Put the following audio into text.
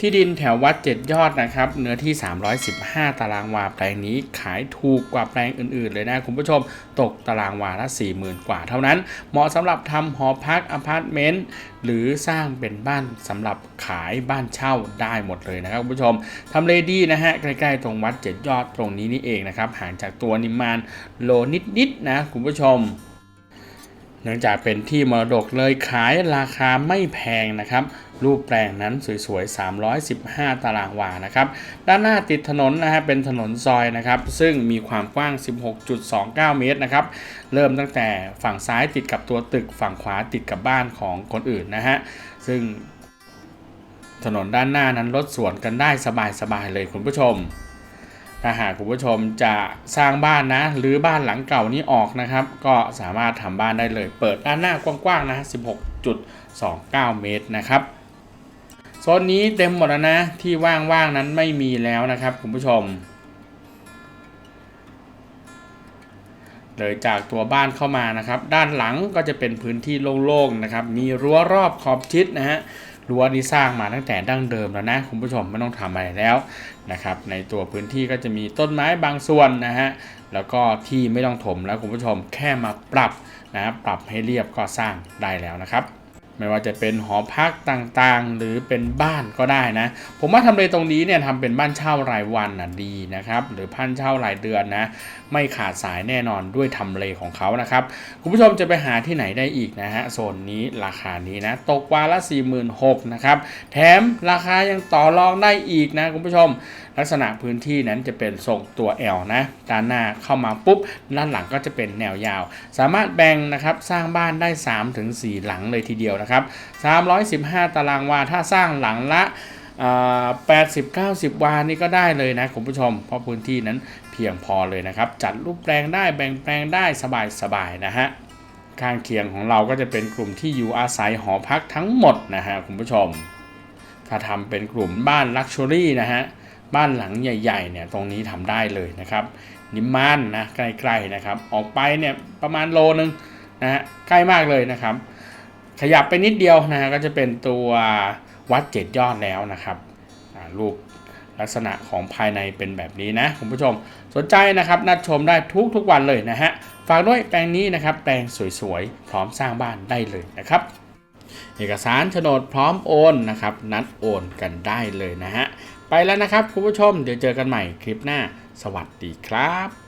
ที่ดินแถววัดเจ็ดยอดนะครับ เนื้อที่ 315 ตารางวาแปลงนี้ขายถูกกว่าแปลงอื่น ๆ เลยนะคุณผู้ชม ตกตารางวาละ40,000 กว่าเท่านั้น เหมาะสำหรับทำหอพักอพาร์ตเมนต์หรือสร้างเป็นบ้านสำหรับขายบ้านเช่าได้หมดเลยนะครับคุณผู้ชมทำเลดีนะฮะ ใกล้ ๆ ตรงวัดเจ็ดยอดตรงนี้นี่เองนะครับห่างจากตัวนิมมานโลนิด ๆ นะคุณผู้ชม เนื่องจากเป็นที่มรดกเลยขายราคาไม่แพงนะครับ รูปแปลงนั้นสวยๆ 315 ตารางวานะครับ ด้านหน้าติดถนนนะฮะเป็นถนนซอยนะครับ ซึ่งมีความกว้าง 16.29 เมตรนะครับ เริ่มตั้งแต่ฝั่งซ้ายติดกับตัวตึกฝั่งขวาติดกับบ้านของคนอื่นนะฮะ ซึ่งถนนด้านหน้านั้นรถสวนกันได้สบายๆเลยคุณผู้ชม ถ้าหากคุณผู้ชมจะสร้างบ้านนะ หรือบ้านหลังเก่านี้ออกนะครับ ก็สามารถทำบ้านได้เลย เปิดด้านหน้ากว้างๆนะ 16.29 เมตรนะครับโซนนี้เต็มหมดแล้วนะ ที่ว่างๆนั้นไม่มีแล้วนะครับคุณผู้ชมเลยจากตัวบ้านเข้ามานะครับ ด้านหลังก็จะเป็นพื้นที่โล่งๆนะครับ มีรั้วรอบขอบชิดนะฮะ รั้วนี้สร้างมาตั้งแต่ดั้งเดิมแล้วนะคุณผู้ชมไม่ต้องทำอะไรแล้วนะครับในตัวพื้นที่ก็จะมีต้นไม้บางส่วนนะฮะแล้วก็ที่ไม่ต้องถมแล้วคุณผู้ชมแค่มาปรับนะปรับให้เรียบก็สร้างได้แล้วนะครับ ไม่ว่าจะเป็นหอพักต่างๆ หรือเป็นบ้านก็ได้นะ ผมว่าทำเลตรงนี้เนี่ยทำเป็นบ้านเช่ารายวันน่ะดีนะครับ หรือบ้านเช่ารายเดือนนะ ไม่ขาดสายแน่นอนด้วยทำเลของเขานะครับ คุณผู้ชมจะไปหาที่ไหนได้อีกนะฮะโซนนี้ราคานี้นะ ตกวาละ 46,000นะครับ แถมราคายังต่อรองได้อีกนะคุณผู้ชม ลักษณะพื้นที่นั้นจะเป็นทรงตัว L นะ ด้านหน้าเข้ามาปุ๊บ ด้านหลังก็จะเป็นแนวยาว สามารถแบ่งนะครับสร้างบ้านได้ 3-4 หลังเลยทีเดียวนะครับ 315 ตารางวา ถ้าสร้างหลังละแปดสิบเก้าสิบวานี่ก็ได้เลยนะคุณผู้ชม เพราะพื้นที่นั้นเพียงพอเลยนะครับ จัดรูปแปลงได้แบ่งแปลงได้สบายๆนะฮะข้างเคียงของเราก็จะเป็นกลุ่มที่อยู่อาศัยหอพักทั้งหมดนะฮะคุณผู้ชม ถ้าทำเป็นกลุ่มบ้านลักชัวรี่นะฮะ บ้านหลังใหญ่ๆเนี่ยตรงนี้ทำได้เลยนะครับ นิมมานนะใกล้ๆนะครับ ออกไปเนี่ยประมาณโลนึงนะฮะใกล้มากเลยนะครับ ขยับไปนิดเดียวนะฮะก็จะเป็นตัววัดเจ็ดยอดแล้วนะครับรูปลักษณะของภายในเป็นแบบนี้นะคุณผู้ชมสนใจนะครับนัดชมได้ทุกทุกวันเลยนะฮะฝากด้วยแปลงนี้นะครับแปลงสวยๆ พร้อมสร้างบ้านได้เลยนะครับ เอกสารโฉนดพร้อมโอนนะครับ นัดโอนกันได้เลยนะฮะ ไปแล้วนะครับคุณผู้ชมเดี๋ยวเจอกันใหม่คลิปหน้า สวัสดีครับ